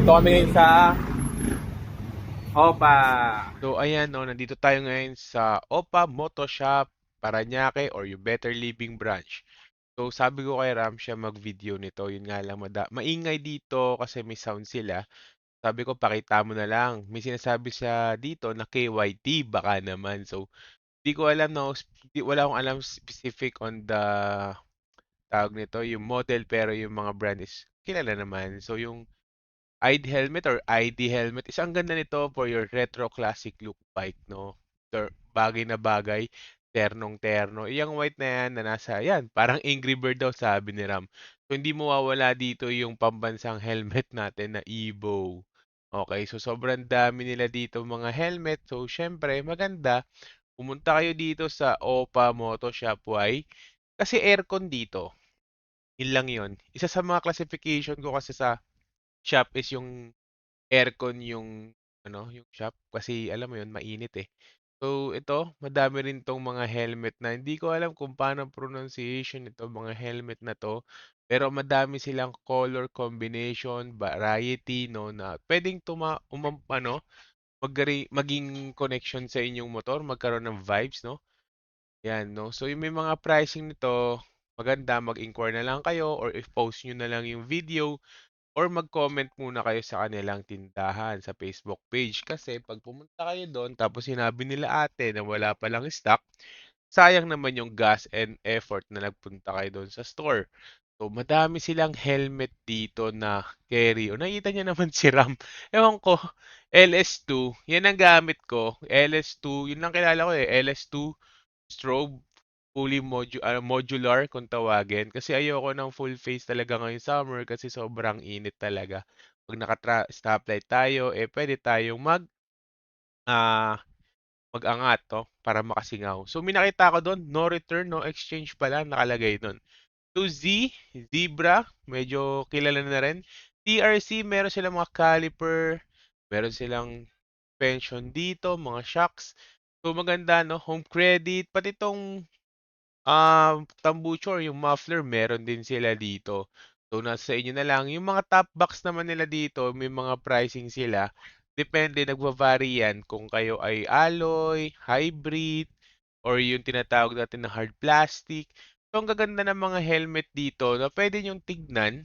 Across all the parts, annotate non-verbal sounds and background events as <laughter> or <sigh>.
Ito kami ngayon sa Opa. So ayan no, nandito tayo ngayon sa Opa Moto Shop, Paranaque or yung Better Living branch. So sabi ko kay Ram siya mag-video nito, yun nga lang mada maingay dito kasi may sound sila. Sabi ko pakita mo na lang. May sinasabi siya dito na KYT baka naman. So di ko alam no, wala akong alam specific on the tawag nito, yung model pero yung mga brand is kilala naman. So yung ID helmet or ID helmet is ang ganda nito for your retro classic look bike, no? Ter- bagay na bagay, ternong terno. Yung white na yan na nasa, yan, parang Angry Bird daw sabi ni Ram. So hindi mawawala dito yung pambansang helmet <laughs> natin na Evo. Okay, so sobrang dami nila dito mga helmet. So syempre, maganda. Pumunta kayo dito sa Opa Moto Shop. Why? Kasi aircon dito. Yun lang yun. Isa sa mga classification ko kasi sa shop is yung aircon yung ano, yung shop kasi alam mo yun, mainit eh. So ito, madami rin tong mga helmet na hindi ko alam kung paano pronunciation ito, mga helmet na to. Pero madami silang color combination, variety, no, na pwedeng tuma, umam, ano, magari, maging connection sa inyong motor, magkaroon ng vibes, no? Yan, no? So yung may mga pricing nito, maganda, mag-inquire na lang kayo or i-post nyo na lang yung video or mag-comment muna kayo sa kanilang tindahan sa Facebook page. Kasi pag pumunta kayo doon, tapos sinabi nila ate na wala palang stock, sayang naman yung gas and effort na nagpunta kayo doon sa store. So, madami silang helmet dito na carry. O, nakita niyo naman <laughs> si Ram. Ewan ko, LS2, yan ang gamit ko. LS2, yun lang kilala ko eh. LS2 strobe fully modu- ah, modular kung tawagin. Kasi ayoko ng full face talaga ngayong summer kasi sobrang init talaga. Pag naka-stoplight tayo, eh pwede tayong mag ah mag-angat to para makasingaw. So may nakita ko doon, no return, no exchange pala nakalagay doon. So Z, Zebra, medyo kilala na rin. TRC, meron silang mga caliper, meron silang pension dito, mga shocks. So maganda no, home credit, pati itong Um, tambucho or yung muffler meron din sila dito. So nasa inyo na lang. Yung mga top box naman nila dito, may mga pricing sila. Depende, nagva-vary yan kung kayo ay alloy, hybrid, or yung tinatawag natin na hard plastic. So ang gaganda ng mga helmet dito na pwede nyong tignan,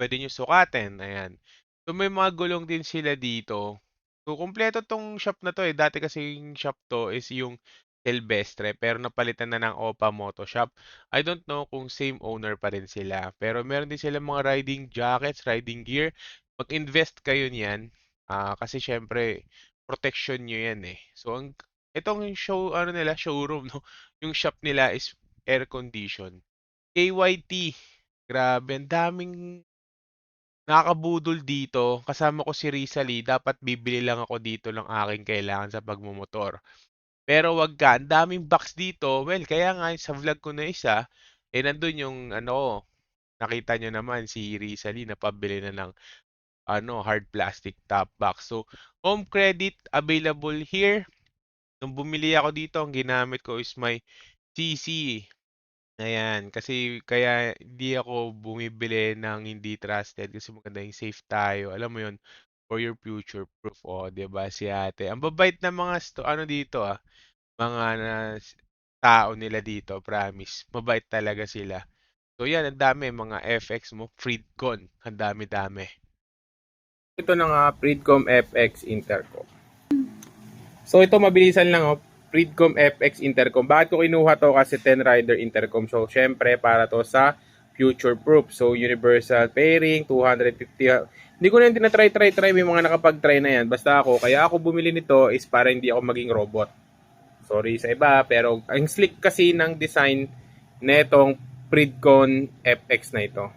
pwede nyo sukatin. Ayan. So may mga gulong din sila dito. So kumpleto tong shop na to eh. Dati kasi yung shop to is yung Silvestre pero napalitan na ng Opa Moto Shop. I don't know kung same owner pa rin sila. Pero meron din sila mga riding jackets, riding gear. Mag-invest kayo niyan. Ah, kasi syempre protection nyo yan eh. So ang itong show ano nila showroom no, <laughs> yung shop nila is air condition. KYT. Grabe, ang daming nakakabudol dito. Kasama ko si Risa Lee. Dapat bibili lang ako dito ng aking kailangan sa pagmumotor. Pero wag ka, ang daming box dito. Well, kaya nga sa vlog ko na isa, eh nandun yung ano, nakita nyo naman si Risa Lee na pabili na ng ano, hard plastic top box. So, home credit available here. Nung bumili ako dito, ang ginamit ko is my CC. Ayan, kasi kaya hindi ako bumibili ng hindi trusted kasi maganda yung safe tayo. Alam mo yun, for your future proof. O, 'di ba si ate? Ang babait ng mga sto- ano dito ah, mga na, tao nila dito, promise. Mabait talaga sila. So yan, ang dami mga FX mo, Freedcon, ang dami-dami. Ito na nga, Freedcom FX Intercom. So ito mabilisan lang oh, Freedcom FX Intercom. Bakit ko kinuha to? Kasi 10 rider intercom. So syempre para to sa future proof. So universal pairing, 250. Hindi ko na yung tinatry, try, try. May mga nakapag-try na yan. Basta ako, kaya ako bumili nito is para hindi ako maging robot. Sorry sa iba, pero ang slick kasi ng design netong Freedcon FX na ito.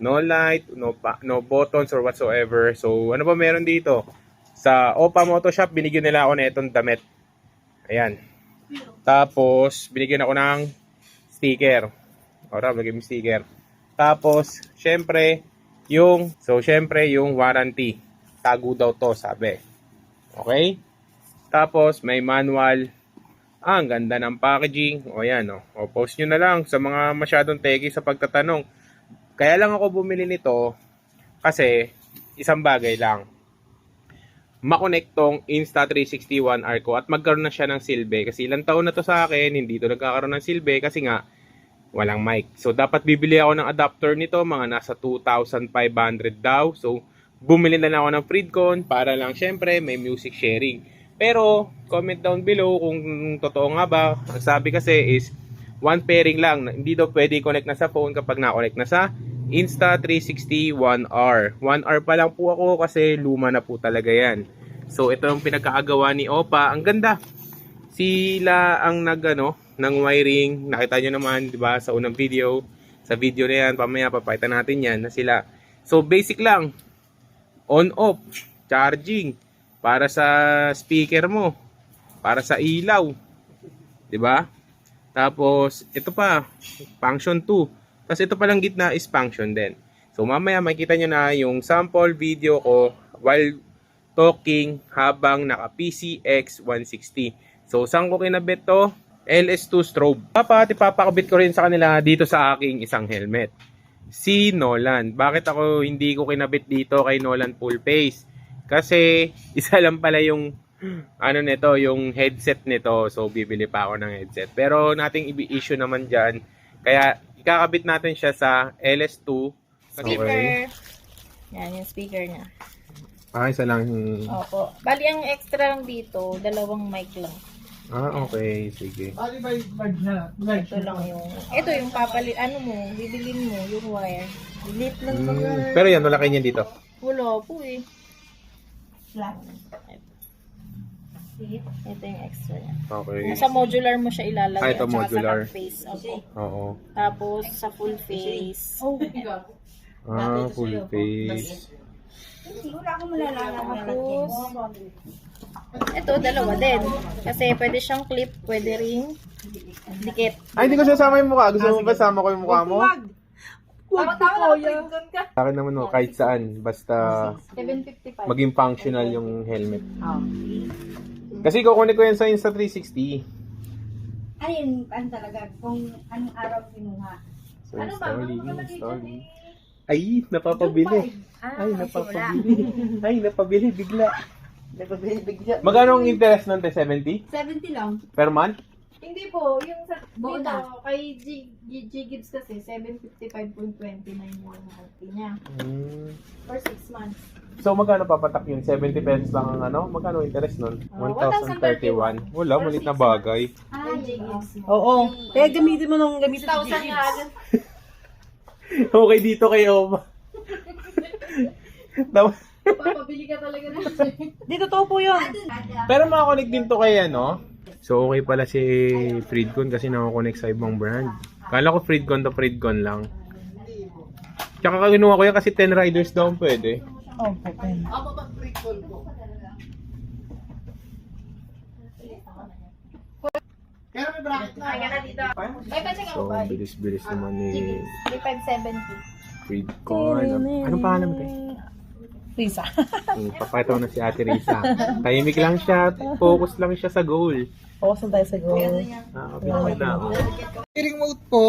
No light, no, pa, no buttons or whatsoever. So, ano ba meron dito? Sa Opa Moto Shop, binigyan nila ako na itong damit. Ayan. Tapos, binigyan ako ng sticker. Lagyan mo sticker. Tapos, syempre, yung, so, syempre, yung warranty. Tago daw to, sabi. Okay? Tapos, may manual. Ah, ang ganda ng packaging. O, yan, o. O, post nyo na lang sa mga masyadong teki sa pagtatanong. Kaya lang ako bumili nito kasi isang bagay lang. Makonect tong Insta360 One R ko at magkaroon na siya ng silbi. Kasi ilang taon na to sa akin, hindi to nagkakaroon ng silbi kasi nga walang mic. So, dapat bibili ako ng adapter nito, mga nasa 2,500 daw. So, bumili na lang ako ng Freedcon para lang syempre may music sharing. Pero, comment down below kung totoo nga ba. Ang sabi kasi is, one pairing lang. Hindi daw pwede connect na sa phone kapag na-connect na sa Insta360 1R. 1R pa lang po ako kasi luma na po talaga yan. So, ito yung pinagkaagawa ni Opa. Ang ganda. Sila ang nagano ng wiring. Nakita nyo naman, di ba, sa unang video. Sa video na yan, pamaya papakita natin yan na sila. So, basic lang. On-off. Charging. Para sa speaker mo. Para sa ilaw. Di ba? Tapos, ito pa. Function 2. Tapos, ito palang gitna is function din. So, mamaya makikita nyo na yung sample video ko while talking habang naka PCX 160. So, saan ko kinabit to? LS2 strobe. Dapat ipapakabit ko rin sa kanila dito sa aking isang helmet. Si Nolan. Bakit ako hindi ko kinabit dito kay Nolan full face? Kasi <laughs> isa lang pala yung ano nito, yung headset nito. So, bibili pa ako ng headset. Pero nating i-issue naman dyan. Kaya, ikakabit natin siya sa LS2. Kasi, Speaker. Yan, yung speaker niya. Ah, isa lang. Opo. Bali, ang extra lang dito, dalawang mic lang. Ah, okay. Sige. Bali ba yung bag na? Bag Ito lang yung, ito yung papalit, ano mo, bibilin mo, yung wire. Delete lang mga, Mm, pero yan, wala kayo niyan dito. wala po eh. Ito yung extra niya. Okay. Sa modular mo siya ilalagay. Ah, ito at modular. Sa face. Opo. Oo. Tapos, sa full face. Ah, full face. Tapos, ito, dalawa din. Kasi pwede siyang clip, pwede ring dikit. Ay, hindi ko sasama yung mukha. Gusto mo ba sama ko yung mukha mo? Tama, tama na Sa akin naman, no, kahit saan. Basta 755. maging functional yung helmet. Oh. Kasi kukunin ko yan sa Insta360. Ayun, ano talaga, kung anong araw kinuha. So, install, install. Ay, napapabili. Ay, napapabili. Ay, napabili bigla. Napabili bigla. Magkano ang interest nun, te? 70? 70 lang. Per month? Hindi po, yung sa Buo dito, na. kay G, G, G Gibbs kasi, 755.29 yung monthly niya. Hmm. For 6 months. So, magkano papatak yun? 70 pesos lang ang ano? Magkano interest nun? Ah, 1,031. Wala, malit na bagay. Ah, Kay G Gibbs. Oo. Kaya gamitin mo nung gamitin 6,000 nga agad. <laughs> okay dito kay Oma. Tama. <laughs> Papabili ka talaga na. Di, totoo po yun. Pero makakonect din to kay ano. So okay pala si Freedcon kasi nakakonect sa ibang brand. Kala ko Freedcon to Freedcon lang. Tsaka kinuha ko yan kasi 10 riders daw pwede. Oh, okay. Kaya na dito. Ay, pa check So ako ba? bilis-bilis naman ni 3570. Freedcon. Anong pangalan mo tayo? Risa. Hmm, Papakita ko na si Ate Risa. Tahimik lang siya. Focus lang siya sa goal. Focus na tayo sa goal. Nakakabit na ako. Steering mode po,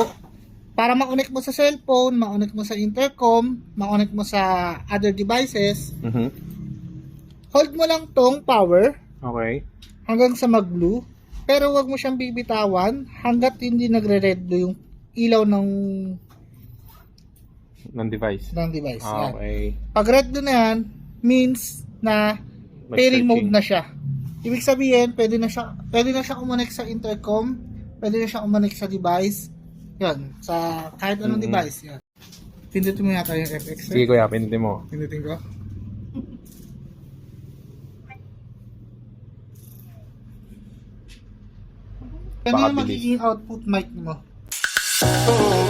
para ma-connect mo sa cellphone, ma-connect mo sa intercom, ma-connect mo sa other devices, Mhm. hold mo lang tong power Okay. hanggang sa mag-blue, pero wag mo siyang bibitawan hanggat hindi nagre-red blue yung ilaw ng, Ng device. ng device. Ah, Yan. okay. Pag red blue na yan, means na pairing mode na siya. Ibig sabihin, pwede na siya, pwede na siya kumonek sa intercom, pwede na siya kumonek sa device. Yan, sa kahit anong Mhm. device. Yan. Pindutin mo yata yung FX. Sige kuya, pinutin mo. Pindutin ko. Yan Baka yung magiging output mic mo. Oh,